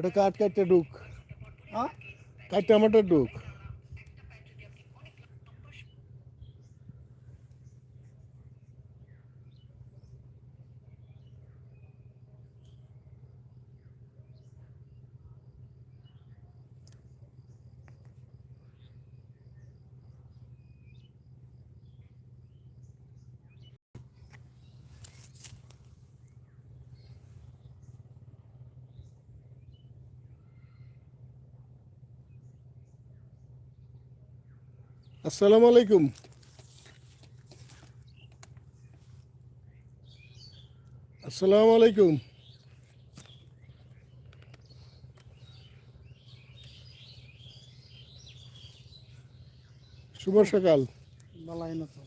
ওটা কাট কাটতে ঢুক হ্যাঁ কাটতে আমারটা ঢুক আসসালামু আলাইকুম। আসসালামু আলাইকুম। শুভ সকাল বালাই না তো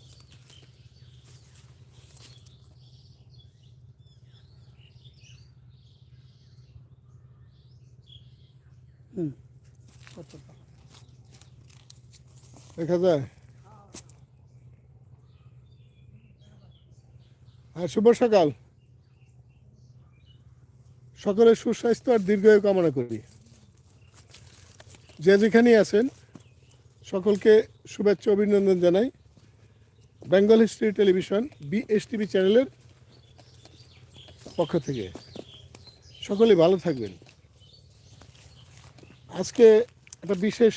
হুম কত টাকা দেখা যায় হ্যাঁ শুভ সকাল। সকলের সুস্বাস্থ্য আর দীর্ঘায়ু কামনা করি। যে যেখানেই আছেন, সকলকে শুভেচ্ছা, অভিনন্দন জানাই। বেঙ্গল হিস্ট্রি টেলিভিশন, বিএসটিভি চ্যানেলের পক্ষ থেকে। সকলে ভালো থাকবেন। আজকে একটা বিশেষ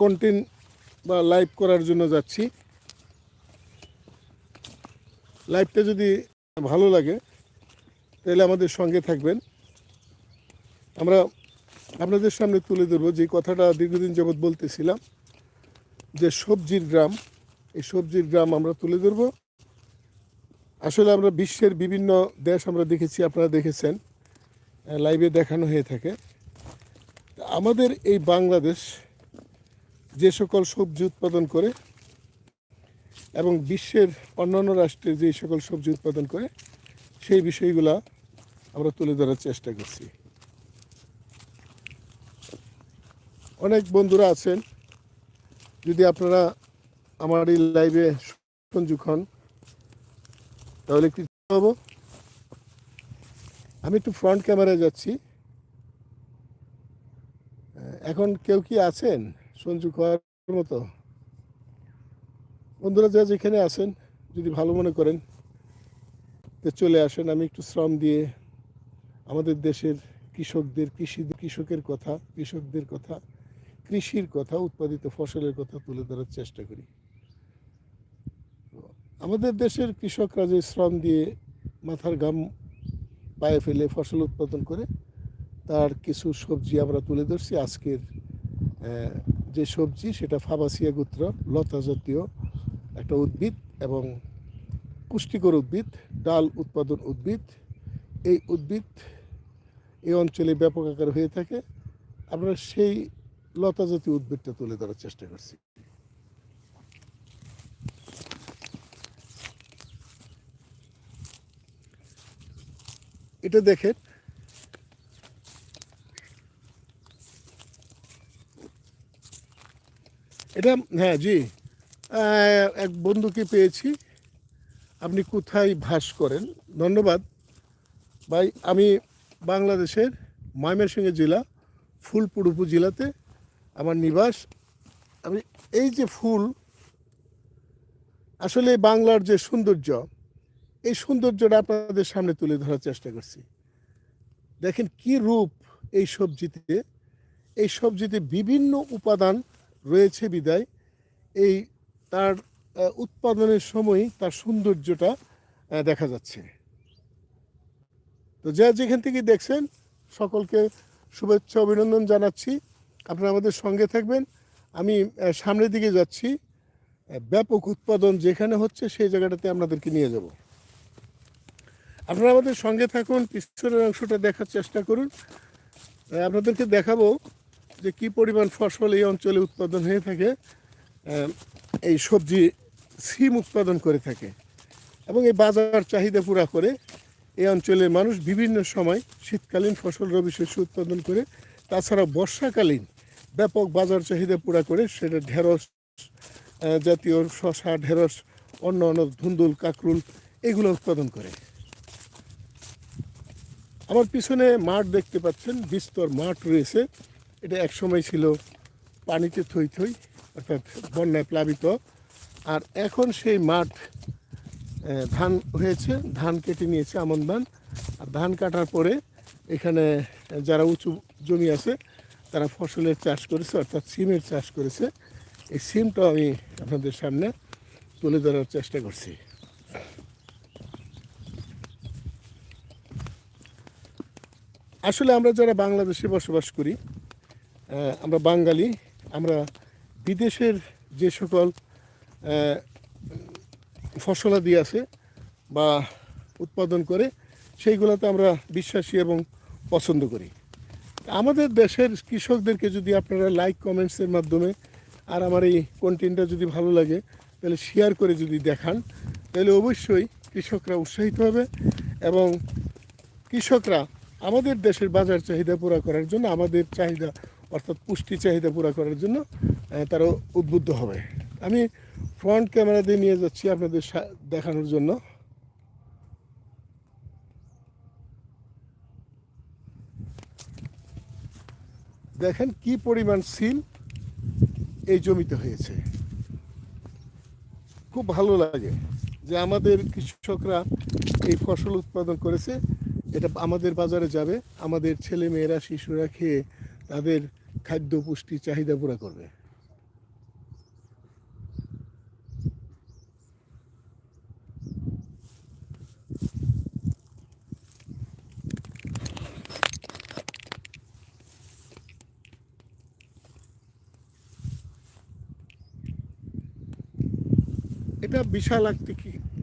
কন্টেন্ট বা লাইভ করার জন্য যাচ্ছি। লাইভটা যদি ভালো লাগে, তাহলে আমাদের সঙ্গে থাকবেন। আমরা আপনাদের সামনে তুলে ধরবো যে কথাটা দীর্ঘদিন যাবৎ বলতেছিলাম, যে সবজির গ্রাম, এই সবজির গ্রাম আমরা তুলে ধরবো। আসলে আমরা বিশ্বের বিভিন্ন দেশ আমরা দেখেছি, আপনারা দেখেছেন লাইভে দেখানো হয়ে থাকে। আমাদের এই বাংলাদেশ যে সকল সবজি উৎপাদন করে এবং বিশ্বের অন্যান্য রাষ্ট্রে যে সকল সবজি উৎপাদন করে, সেই বিষয়গুলা আমরা তুলে ধরার চেষ্টা করছি। অনেক বন্ধুরা আছেন, যদি আপনারা আমার এই লাইভে সংযোগ হন, তাহলে কি হব। আমি একটু ফ্রন্ট ক্যামেরায় যাচ্ছি। এখন কেউ কি আছেন? সংযোগ হওয়ার মতো। বন্ধুরা যা যেখানে আছেন, যদি ভালো মনে করেন চলে আসেন। আমি একটু শ্রম দিয়ে আমাদের দেশের কৃষকদের, কৃষি, কৃষকের কথা, কৃষকদের কথা, কৃষির কথা, উৎপাদিত ফসলের কথা তুলে ধরার চেষ্টা করি। আমাদের দেশের কৃষকরা যে শ্রম দিয়ে মাথার ঘাম পায়ে ফেলে ফসল উৎপাদন করে, তার কিছু সবজি আমরা তুলে ধরছি। আজকের যে সবজি, সেটা ফাবাসিয়া গোত্র, লতা জাতীয় একটা উদ্ভিদ এবং পুষ্টিকর উদ্ভিদ, ডাল উৎপাদন উদ্ভিদ। এই উদ্ভিদ এই অঞ্চলে ব্যাপক আকার হয়ে থাকে। আমরা সেই লতা জাতীয় উদ্ভিদটা তুলে ধরার চেষ্টা করছি। এটা দেখেন এটা হ্যাঁ জি। এক বন্ধুকে পেয়েছি। আপনি কোথায় ভাস করেন? ধন্যবাদ। ভাই, আমি বাংলাদেশের ময়মনসিংহ জেলা, ফুলপুর উপজেলাতে আমার নিবাস। আমি, এই যে ফুল, আসলে বাংলার যে সৌন্দর্য, এই সৌন্দর্যটা আপনাদের সামনে তুলে ধরার চেষ্টা করছি। দেখেন কি রূপ এই সবজিতে। এই সবজিতে বিভিন্ন উপাদান রয়েছে বিদায়। এই তার উৎপাদনের সময় তার সৌন্দর্যটা দেখা যাচ্ছে। তো যা যেখান থেকে দেখছেন, সকলকে শুভেচ্ছা, অভিনন্দন জানাচ্ছি। আপনারা আমাদের সঙ্গে থাকবেন। আমি সামনের দিকে যাচ্ছি। ব্যাপক উৎপাদন যেখানে হচ্ছে, সেই জায়গাটাতে আপনাদেরকে নিয়ে যাব। আপনারা আমাদের সঙ্গে থাকুন, পিছনের অংশটা দেখার চেষ্টা করুন। আপনাদেরকে দেখাবো যে কি পরিমাণ ফসল এই অঞ্চলে উৎপাদন হয়ে থাকে এই সবজি সিম উৎপাদন করে থাকে এবং এই বাজার চাহিদা পুরা করে এই অঞ্চলের মানুষ বিভিন্ন সময় শীতকালীন ফসল রবি শস্য উৎপাদন করে তাছাড়া বর্ষাকালীন ব্যাপক বাজার চাহিদা পুরা করে সেটা ঢেঁড়স জাতীয় শশা ঢেঁড়স, অন্য অন্য ধুন্দুল, কাকরুল এগুলো উৎপাদন করে। আমার পিছনে মাঠ দেখতে পাচ্ছেন, বিস্তর মাঠ রয়েছে। এটা একসময় ছিল পানিতে থই থই, অর্থাৎ বন্যায় প্লাবিত। আর এখন সেই মাঠ ধান হয়েছে, ধান কেটে নিয়েছে আমন ধান। আর ধান কাটার পরে এখানে যারা উঁচু জমি আছে, তারা ফসলের চাষ করেছে, অর্থাৎ সিমের চাষ করেছে। এই সিমটাও আমি আপনাদের সামনে তুলে ধরার চেষ্টা করছি। আসলে আমরা যারা বাংলাদেশে বসবাস করি আমরা বাঙালি, আমরা বিদেশের যে সকল ফসলাদি আছে বা উৎপাদন করে, সেইগুলোতে আমরা বিশ্বাসী এবং পছন্দ করি। আমাদের দেশের কৃষকদেরকে যদি আপনারা লাইক কমেন্টসের মাধ্যমে আর আমার এই কন্টেন্টটা যদি ভালো লাগে, তাহলে শেয়ার করে যদি দেখান, তাহলে অবশ্যই কৃষকরা উৎসাহিত হবে এবং কৃষকরা আমাদের দেশের বাজার চাহিদা পুরো করার জন্য আমাদের চাহিদা অর্থাৎ পুষ্টি চাহিদা পুরো করার জন্য তারা উদ্বুদ্ধ হবে। আমি ফ্রন্ট ক্যামেরা দিয়ে নিয়ে যাচ্ছি আপনাদের দেখানোর জন্য। দেখেন কি পরিমাণ সিম এই জমিতে হয়েছে। খুব ভালো লাগে যে আমাদের কৃষকরা এই ফসল উৎপাদন করেছে। এটা আমাদের বাজারে যাবে, আমাদের ছেলে মেয়েরা শিশুরা খেয়ে তাদের খাদ্য পুষ্টি চাহিদা পুরা করবে। এটা বিশাল একটি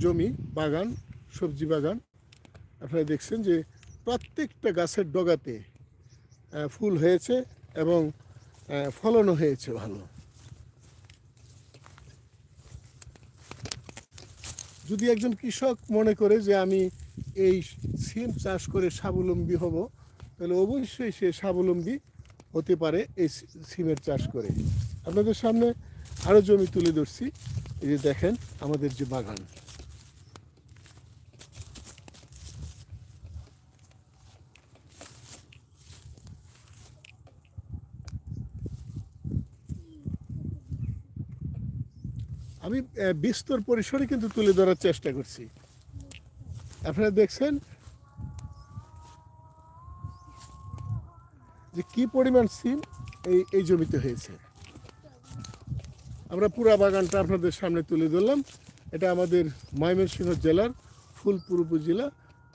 জমি, বাগান, সবজি বাগান। আপনারা দেখছেন যে প্রত্যেকটা গাছের ডগাতে ফুল হয়েছে। এবং ফলনও হয়েছে ভালো। যদি একজন কৃষক মনে করে যে আমি এই সিম চাষ করে স্বাবলম্বী হব, তাহলে অবশ্যই সে স্বাবলম্বী হতে পারে এই সিমের চাষ করে। আপনাদের সামনে আরও জমি তুলে ধরছি। এই যে দেখেন, আমাদের যে বাগান। আমি বিস্তর পরিসরে কিন্তু তুলে ধরার চেষ্টা করছি। আপনারা দেখছেন যে কি পরিমাণ সিম এই এই জমিতে হয়েছে। আমরা পুরা বাগানটা আপনাদের সামনে তুলে ধরলাম। এটা আমাদের ময়মনসিংহ জেলার ফুলপুর উপজেলা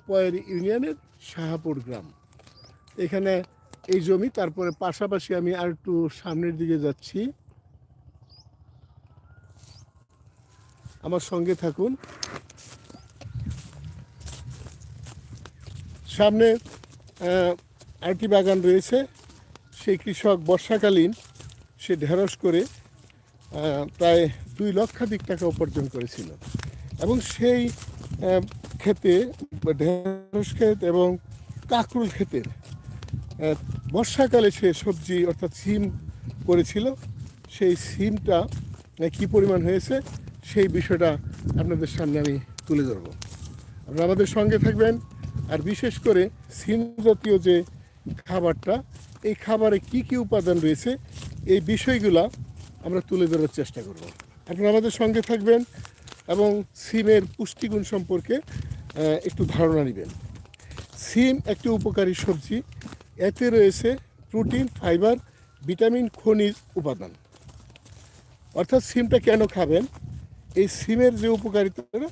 পয়ের ইউনিয়নের শাহাপুর গ্রাম। এখানে এই জমি, তারপরে পাশাপাশি আমি আর একটু সামনের দিকে যাচ্ছি। আমার সঙ্গে থাকুন। সামনে আরেকটি বাগান রয়েছে। সেই কৃষক বর্ষাকালীন সে ঢেঁড়স করে প্রায় দুই লক্ষাধিক টাকা উপার্জন করেছিল। এবং সেই ক্ষেতে, ঢেঁড়স ক্ষেত এবং কাকরুল ক্ষেতের বর্ষাকালে সে সবজি অর্থাৎ সিম করেছিল। সেই সিমটা কি পরিমাণ হয়েছে? সেই বিষয়টা আপনাদের সামনে আমি তুলে ধরবো। আপনারা আমাদের সঙ্গে থাকবেন, আর বিশেষ করে সিম জাতীয় যে খাবারটা, এই খাবারে কি কি উপাদান রয়েছে, এই বিষয়গুলা আমরা তুলে ধরার চেষ্টা করব। আপনারা আমাদের সঙ্গে থাকবেন এবং সিমের পুষ্টিগুণ সম্পর্কে একটু ধারণা নেবেন। সিম একটি উপকারী সবজি, এতে রয়েছে প্রোটিন, ফাইবার, ভিটামিন, খনিজ উপাদান। অর্থাৎ সিমটা কেন খাবেন? এই সিমের যে উপকারিতাটা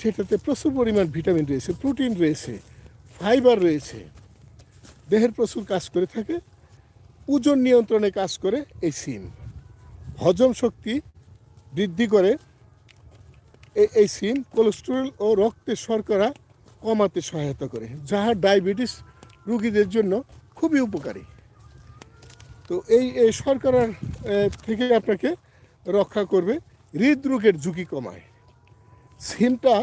সেটাতে প্রচুর পরিমাণ ভিটামিন রয়েছে, প্রোটিন রয়েছে, ফাইবার রয়েছে। দেহের প্রচুর কাজ করে থাকে, ওজন নিয়ন্ত্রণে কাজ করে এই সিম। হজম শক্তি বৃদ্ধি করে এই সিম কোলেস্টেরল ও রক্তের শর্করা কমাতে সহায়তা করে যাহা ডায়াবেটিস রোগীদের জন্য খুবই উপকারী। তো এই শর্করার থেকে আপনাকে রক্ষা করবে হৃদরোগের ঝুঁকি কমায়। সিমটা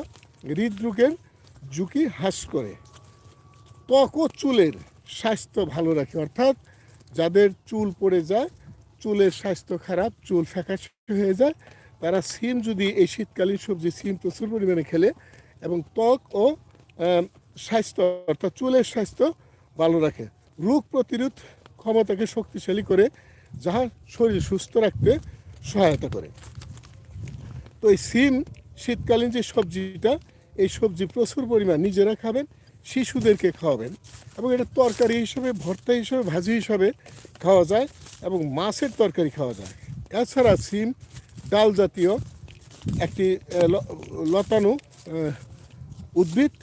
হৃদরোগের ঝুঁকি হ্রাস করে। ত্বক ও চুলের স্বাস্থ্য ভালো রাখে, অর্থাৎ যাদের চুল পড়ে যায়, চুলের স্বাস্থ্য খারাপ, চুল ফ্যাকাশে হয়ে যায়, তারা সিম যদি এই শীতকালীন সবজি সিম প্রচুর পরিমাণে খেলে এবং ত্বক ও স্বাস্থ্য, অর্থাৎ চুলের স্বাস্থ্য ভালো রাখে। রোগ প্রতিরোধ ক্ষমতাকে শক্তিশালী করে যাহা শরীর সুস্থ রাখতে সহায়তা করে। তো এই সিম, শীতকালীন যে সবজিটা, এই সবজি প্রচুর পরিমাণ নিজেরা খাবেন, শিশুদেরকে খাওয়াবেন এবং এটা তরকারি হিসেবে, ভর্তা হিসেবে, ভাজি হিসাবে খাওয়া যায় এবং মাছের তরকারি খাওয়া যায়। এছাড়া সিম, ডাল জাতীয় একটি লতানো উদ্ভিদ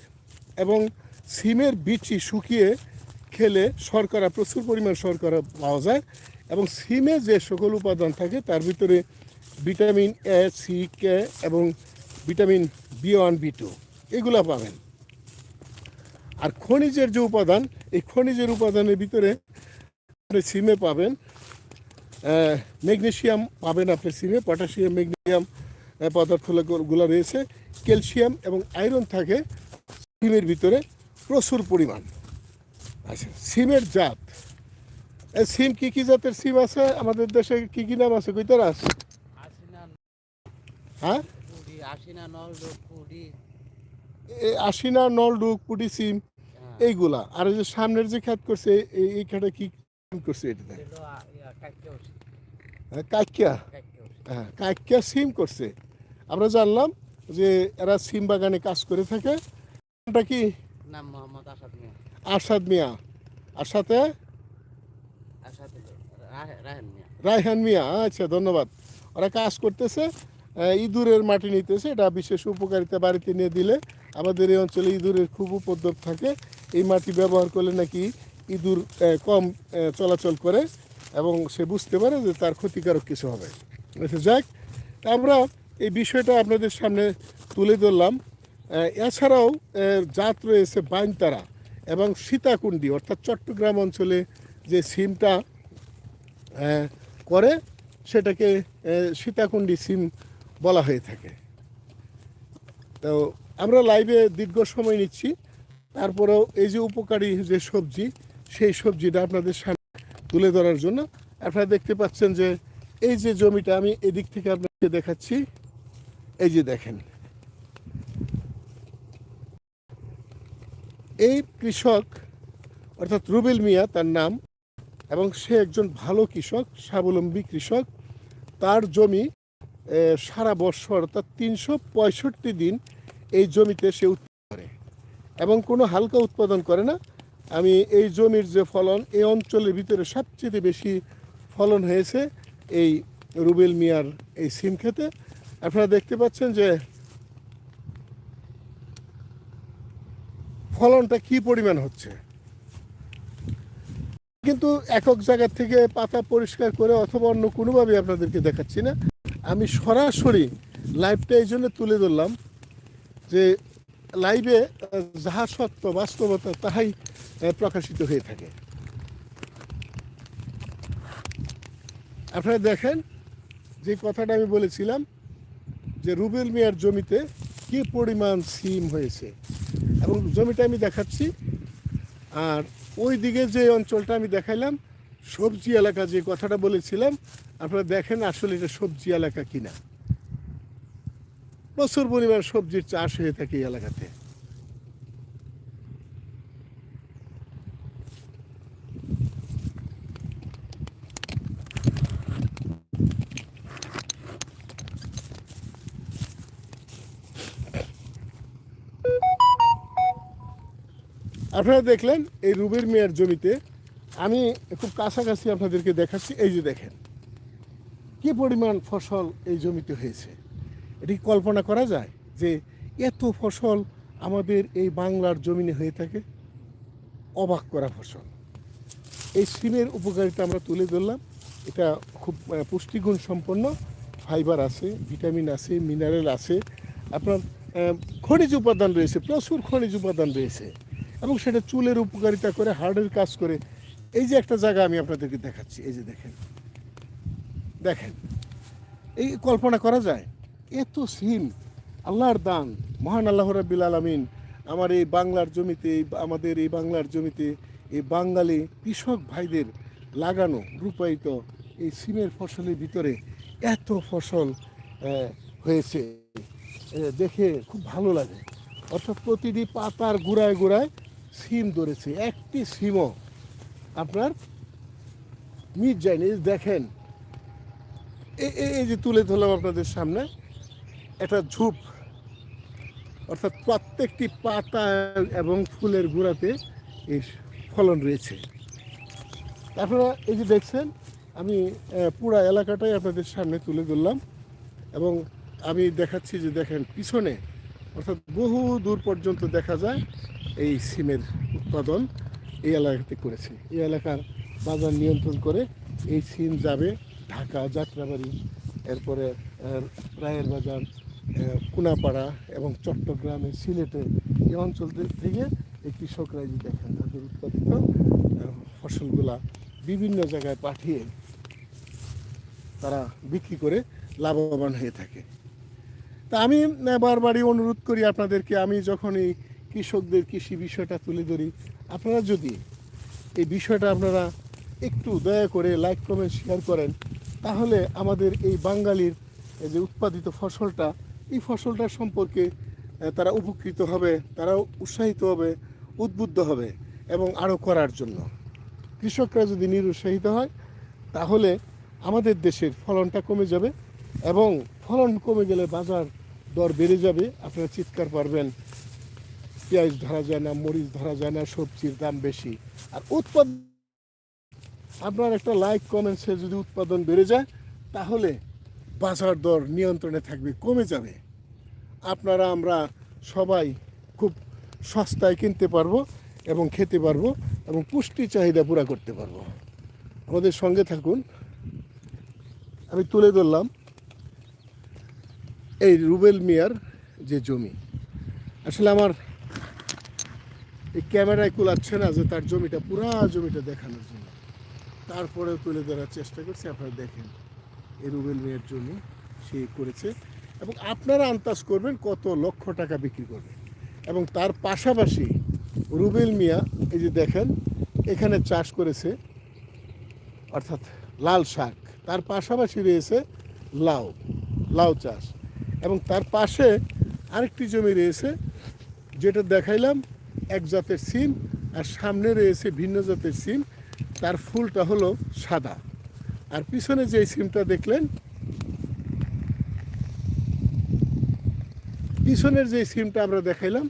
এবং সিমের বিচি শুকিয়ে খেলে শর্করা, প্রচুর পরিমাণ শর্করা পাওয়া যায়। এবং সিমে যে সকল উপাদান থাকে তার ভিতরে ভিটামিন এ সি কে এবং vitamin B one B two এগুলো পাবেন। আর খনিজের যে উপাদান এই খনিজের উপাদানের ভিতরে আপনি সিমে পাবেন। ম্যাগনেশিয়াম পাবেন আপনি সিমে পটাশিয়াম ম্যাগনেসিয়াম আহ, পদার্থগুলো রয়েছে। ক্যালসিয়াম এবং আয়রন থাকে সিমের ভিতরে প্রচুর পরিমাণ। আচ্ছা সিমের জাত। সিম কি কি জাতের সিম আছে? আমাদের দেশে কি কি নাম আছে? কই কইতার আছে হ্যাঁ? আশিনা এই আশিনা নলডুক পুটি সিম এইগুলা। আর এই যে সামনের যে খ্যাত করছে এই এই খ্যাটে কি করছে এলো কাইকেওস হ্যাঁ, কাকিয়া হ্যাঁ কাকিয়া সিম করছে। আমরা জানলাম যে এরা সিম বাগানে কাজ করে থাকে। এটা কি? নাম মোহাম্মদ আসাদ মিয়া। আরশাদ মিয়া। আর সাথে আসাদ রাহে- রাহেন মিয়া রায়হান মিয়া। আচ্ছা ধন্যবাদ। ওরা কাজ করতেছে ইঁদুরের মাটি নিতেছে, এটা বিশেষ উপকারিতা বাড়িতে নিয়ে দিলে। আমাদের এই অঞ্চলে ইঁদুরের খুব উপদ্রব থাকে। এই মাটি ব্যবহার করলে নাকি ইঁদুর কম চলাচল করে এবং সে বুঝতে পারে যে তার ক্ষতিকারক কিছু হবে। আচ্ছা যাক আমরা এই বিষয়টা আপনাদের সামনে তুলে ধরলাম। এছাড়াও জাত রয়েছে বাইনতারা এবং সীতাকুণ্ডি, অর্থাৎ চট্টগ্রাম অঞ্চলে যে সিমটা করে সেটাকে সীতাকুণ্ডি সিম বলা হয়ে থাকে। তো আমরা লাইভে দীর্ঘ সময় নিচ্ছি। তারপরেও এই যে উপকারী যে সবজি, সেই সবজিটা আপনাদের সামনে তুলে ধরার জন্য আপনারা দেখতে পাচ্ছেন যে এই যে জমিটা আমি এদিক থেকে আপনাকে দেখাচ্ছি। এই যে দেখেন। এই কৃষক, অর্থাৎ রুবেল মিয়া তার নাম এবং সে একজন ভালো কৃষক, স্বাবলম্বী কৃষক। তার জমি সারা বছর অর্থাৎ তিনশো পঁয়ষট্টি দিন এই জমিতে সে উৎপাদন করে। এবং কোনো হালকা উৎপাদন করে না। আমি এই জমির যে ফলন এই অঞ্চলের ভিতরে সবচেয়ে বেশি ফলন হয়েছে এই রুবেল মিয়ার এই সিম খেতে। আপনারা দেখতে পাচ্ছেন যে ফলনটা কি পরিমাণ হচ্ছে। কিন্তু একক জায়গা থেকে পাতা পরিষ্কার করে অথবা অন্য কোনোভাবে আপনাদেরকে দেখাচ্ছি না। আমি সরাসরি লাইভটা এই জন্য তুলে ধরলাম যে লাইভে যাহা সত্য, বাস্তবতা তাহাই প্রকাশিত হয়ে থাকে। আপনারা দেখেন যে কথাটা আমি বলেছিলাম যে রুবেল মিয়ার জমিতে কি পরিমাণ সিম হয়েছে। এবং জমিটা আমি দেখাচ্ছি আর ওই দিকে যে অঞ্চলটা আমি দেখাইলাম, সবজি এলাকা যে কথাটা বলেছিলাম, আপনারা দেখেন আসলে এটা সবজি এলাকা কিনা। প্রচুর পরিমাণ সবজির চাষ হয়ে থাকে এই এলাকাতে। আপনারা দেখলেন এই রুবের মেয়ার জমিতে আমি খুব কাছাকাছি আপনাদেরকে দেখাচ্ছি, এই যে দেখেন। কি পরিমাণ ফসল এই জমিতে হয়েছে? এটি কল্পনা করা যায় যে এত ফসল আমাদের এই বাংলার জমিনে হয়ে থাকে? অবাক করা ফসল। এই সিমের উপকারিতা আমরা তুলে ধরলাম। এটা খুব পুষ্টিগুণ সম্পন্ন। ফাইবার আছে, ভিটামিন আছে, মিনারেল আছে। আপনার খনিজ উপাদান রয়েছে, প্রচুর খনিজ উপাদান রয়েছে। এবং সেটা চুলের উপকারিতা করে হার্টের কাজ করে। এই যে একটা জায়গা আমি আপনাদেরকে দেখাচ্ছি, এই যে দেখেন। দেখেন, এই কল্পনা করা যায়, এত সিম আল্লাহর দান, মহান আল্লাহ রাব্বিল আলামিন, আমার এই বাংলার জমিতে, আমাদের এই বাংলার জমিতে, এই বাঙালি কৃষক ভাইদের লাগানো, রূপায়িত এই সিমের ফসলের ভিতরে এত ফসল হয়েছে। দেখে খুব ভালো লাগে। অর্থাৎ প্রতিটি পাতার গোড়ায় গোড়ায় সিম ধরেছে, একটি সিমও। আপনার মিট যায়নি দেখেন। এই যে তুলে ধরলাম আপনাদের সামনে, একটা ঝুপ। অর্থাৎ প্রত্যেকটি পাতা এবং ফুলের গোড়াতে এই ফলন রয়েছে। আপনারা এই যে দেখছেন, আমি পুরা এলাকাটাই আপনাদের সামনে তুলে ধরলাম এবং আমি দেখাচ্ছি যে দেখেন, পিছনে, অর্থাৎ বহু দূর পর্যন্ত দেখা যায় এই সিমের উৎপাদন এই এলাকাতে করেছে। এই এলাকার বাজার নিয়ন্ত্রণ করে এই সিম যাবে ঢাকা, যাত্রাবাড়ি, এরপরে রায়ের বাজার কুনাপাড়া এবং চট্টগ্রামে, সিলেটে এই অঞ্চল থেকে এই কৃষকরা এই যে দেখেন তাদের উৎপাদিত ফসলগুলা বিভিন্ন জায়গায় পাঠিয়ে তারা বিক্রি করে লাভবান হয়ে থাকে। তা আমি বারবারই অনুরোধ করি আপনাদেরকে, আমি যখন এই কৃষকদের কৃষি বিষয়টা তুলে ধরি। আপনারা যদি এই বিষয়টা আপনারা একটু দয়া করে লাইক, কমেন্ট, শেয়ার করেন, তাহলে আমাদের এই বাঙালির যে উৎপাদিত ফসলটা, এই ফসলটা সম্পর্কে তারা উপকৃত হবে, তারাও উৎসাহিত হবে, উদ্বুদ্ধ হবে এবং আরও করার জন্য। কৃষকরা যদি নিরুৎসাহিত হয়, তাহলে আমাদের দেশের ফলনটা কমে যাবে এবং ফলন কমে গেলে বাজার দর বেড়ে যাবে। আপনারা চিৎকার পারবেন। পেঁয়াজ ধরা যায় না, মরিচ ধরা যায় না, সবজির দাম বেশি। আর উৎপাদন আপনার একটা লাইক কমেন্টসে যদি উৎপাদন বেড়ে যায়, তাহলে বাজার দর নিয়ন্ত্রণে থাকবে, কমে যাবে। আপনারা, আমরা সবাই খুব সস্তায় কিনতে পারব এবং খেতে পারব এবং পুষ্টি চাহিদা পুরা করতে পারব। আমাদের সঙ্গে থাকুন। আমি তুলে ধরলাম এই রুবেল মিয়ার যে জমি। আসলে আমার এই ক্যামেরায় কুলাচ্ছে না যে তার জমিটা, পুরা জমিটা দেখানোর জন্য। তারপরেও তুলে ধরার চেষ্টা করছি, আপনারা দেখেন, এই রুবেল মিয়ার জমি সে করেছে। এবং আপনারা আন্দাজ করবেন কত লক্ষ টাকা বিক্রি করবে। এবং তার পাশাপাশি রুবেল মিয়া, এই যে দেখেন, এখানে চাষ করেছে, অর্থাৎ লাল শাক। তার পাশাপাশি রয়েছে লাউ লাউ চাষ। এবং তার পাশে আরেকটি জমি রয়েছে, যেটা দেখাইলাম এক জাতের সিম আর সামনে রয়েছে ভিন্ন জাতের সিম। তার ফুলটা হলো সাদা। আর পিছনে যে সিমটা দেখলেন, পিছনের যে সিমটা আমরা দেখাইলাম,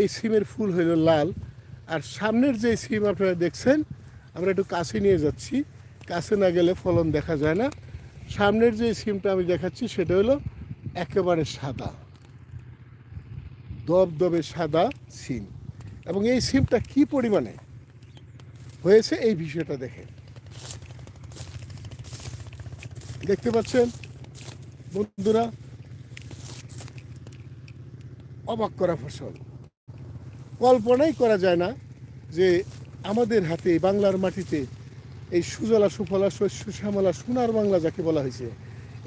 এই সিমের ফুল হইল লাল। আর সামনের যে সিম আপনারা দেখছেন, আমরা একটু কাছে নিয়ে যাচ্ছি। কাছে না গেলে ফলন দেখা যায় না। সামনের যে সিমটা আমি দেখাচ্ছি, সেটা হলো একেবারে সাদা। দবদবে সাদা সিম। এবং এই সিমটা কি পরিমাণে হয়েছে এই বিষয়টা দেখে দেখতে পাচ্ছেন? বন্ধুরা, অবাক করা ফসল। কল্পনাই করা যায় না যে আমাদের হাতে বাংলার মাটিতে এই সুজলা, সুফলা শস্য শ্যামলা সোনার বাংলা যাকে বলা হয়েছে,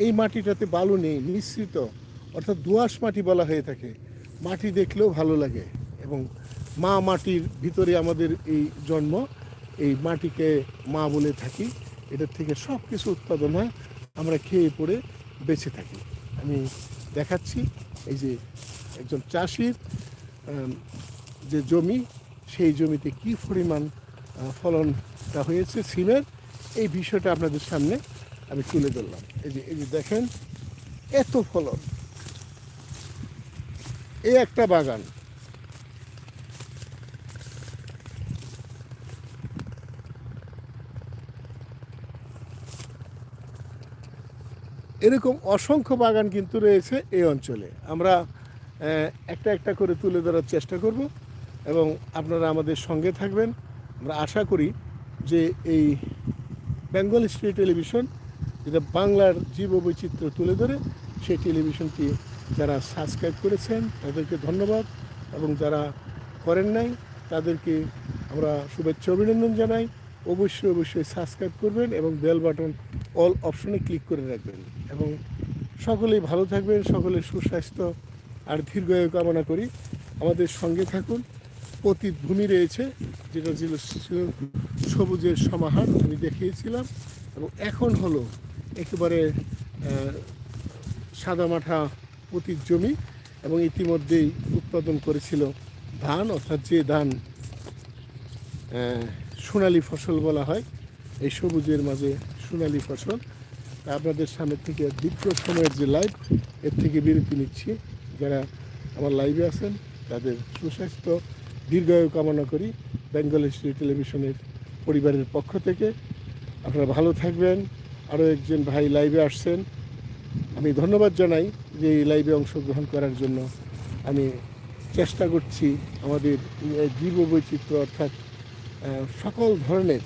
এই মাটিটাতে বালু নেই, মিশ্রিত, অর্থাৎ দোআঁশ মাটি বলা হয়ে থাকে। মাটি দেখলেও ভালো লাগে এবং মা মাটির ভিতরে আমাদের এই জন্ম, এই মাটিকে মা বলে থাকি। এটার থেকে সব কিছু উৎপাদন হয়, আমরা খেয়ে পড়ে বেঁচে থাকি। আমি দেখাচ্ছি, এই যে একজন চাষির যে জমি, সেই জমিতে কি পরিমাণ ফলনটা হয়েছে সিমের, এই বিষয়টা আপনাদের সামনে আমি তুলে ধরলাম। এই যে এই যে দেখেন, এত ফলন। এই একটা বাগান এরকম অসংখ্য বাগান কিন্তু রয়েছে এই অঞ্চলে। আমরা একটা একটা করে তুলে ধরার চেষ্টা করব এবং আপনারা আমাদের সঙ্গে থাকবেন। আমরা আশা করি যে এই বেঙ্গল স্টেট টেলিভিশন যেটা বাংলার জীববৈচিত্র্য তুলে ধরে, সেই টেলিভিশনটি যারা সাবস্ক্রাইব করেছেন, তাদেরকে ধন্যবাদ এবং যারা করেন নাই, তাদেরকে আমরা শুভেচ্ছা অভিনন্দন জানাই। অবশ্যই অবশ্যই সাবস্ক্রাইব করবেন এবং বেল বাটন, অল অপশনে ক্লিক করে রাখবেন। এবং সকলেই ভালো থাকবেন, সকলের সুস্বাস্থ্য আর দীর্ঘায়ু কামনা করি। আমাদের সঙ্গে থাকুন। পতিত ভূমি রয়েছে, যেটা ছিল সবুজের সমাহার, আমি দেখিয়েছিলাম। এবং এখন হলো একেবারে সাদামাঠা পতিত জমি এবং ইতিমধ্যেই উৎপাদন করেছিল ধান, অর্থাৎ যে ধান সোনালী ফসল বলা হয়, এই সবুজের মাঝে সোনালী ফসল। আপনাদের সামনে থেকে দীর্ঘ সময়ের যে লাইভ এর থেকে বিরতি নিচ্ছি। যারা আমার লাইভে আছেন, তাদের সুস্বাস্থ্য, দীর্ঘায়ু কামনা করি বেঙ্গল হিস্ট্রি টেলিভিশনের পরিবারের পক্ষ থেকে। আপনারা ভালো থাকবেন। আরও একজন ভাই লাইভে আসছেন। আমি ধন্যবাদ জানাই যে এই লাইভে অংশগ্রহণ করার জন্য। আমি চেষ্টা করছি আমাদের জীব বৈচিত্র্য অর্থাৎ সকল ধরনের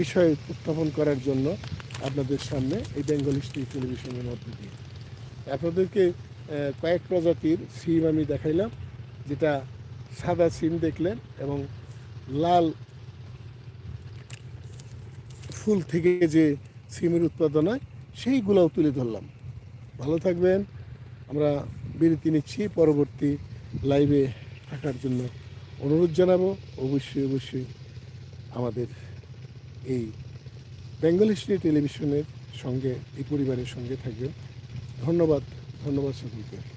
বিষয় উত্থাপন করার জন্য। আপনাদের সামনে এই বেঙ্গল হিস্ট্রি টেলিভিশনের মধ্যে দিয়ে। আপনাদেরকে কয়েক প্রজাতির সিম আমি দেখাইলাম, যেটা সাদা সিম দেখলেন এবং লাল ফুল থেকে যে সিমের উৎপাদন হয়, সেইগুলোও তুলে ধরলাম। ভালো থাকবেন, আমরা বিরতি নিচ্ছি, পরবর্তী লাইভে থাকার জন্য অনুরোধ জানাব। অবশ্যই অবশ্যই আমাদের এই বেঙ্গল হিস্ট্রি টেলিভিশনের সঙ্গে এই পরিবারের সঙ্গে থাকবেন। ধন্যবাদ ধন্যবাদ সকলকে।